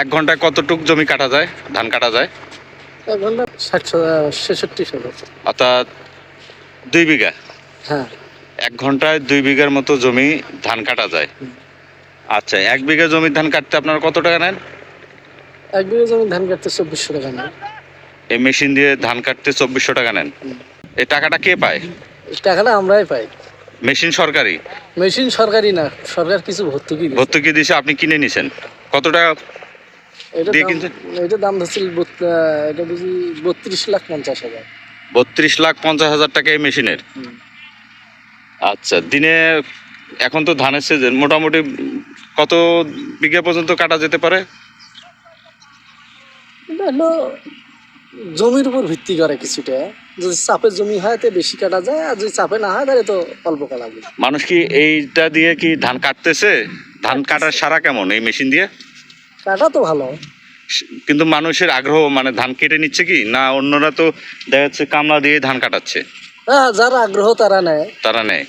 এক ঘন্টায় কতটুক জমি কাটা যায়? ধান কাটা যায়? এক ঘণ্টা ষাট ছেষট্টি অর্থাৎ দুই বিঘা? হ্যাঁ। এক ঘন্টায় দুই বিঘার মতো জমি ধান কাটা যায়। আচ্ছা এক বিঘা জমির ধান কাটতে আপনারা কত টাকা নেন? এক বিঘা জমি ধান কাটতে চব্বিশশো টাকা নেয় এই মেশিন দিয়ে ধান কাটতে চব্বিশশো টাকা নেন? এই টাকাটা কে পায়? টাকাটা আমরাই পাই। মেশিন সরকারি মেশিন সরকারি না সরকার কিছু ভর্তুকি ভর্তুকি দিয়েছে আপনি কিনে নিছেন। কত টাকা এটা দাম এটা দাম ধরছিল এটা বুঝি বত্রিশ লাখ পঞ্চাশ হাজার। বত্রিশ লাখ পঞ্চাশ হাজার টাকা এই মেশিনের? আচ্ছা দিনে এখন তো ধানের সিজন মোটামুটি কত বিঘা পর্যন্ত কাটা যেতে পারে? হলো জমির উপর ভিত্তি করে কিছুটা। যদি চাপের জমি হয় তো বেশি কাটা যায় আর যদি চাপে না হয় তাহলে তো অল্প কাটা যায় মানুষ কি এইটা দিয়ে কি ধান কাটতেছে? ধান কাটার সারা কেমন এই মেশিন দিয়ে? কাটা তো ভালো। কিন্তু মানুষের আগ্রহ মানে ধান কেটে নিচ্ছে কি? না অন্যরা তো দেখা যাচ্ছে কামলা দিয়ে ধান কাটাচ্ছে? হ্যাঁ যারা আগ্রহ তারা নেয়। তারা নেয়।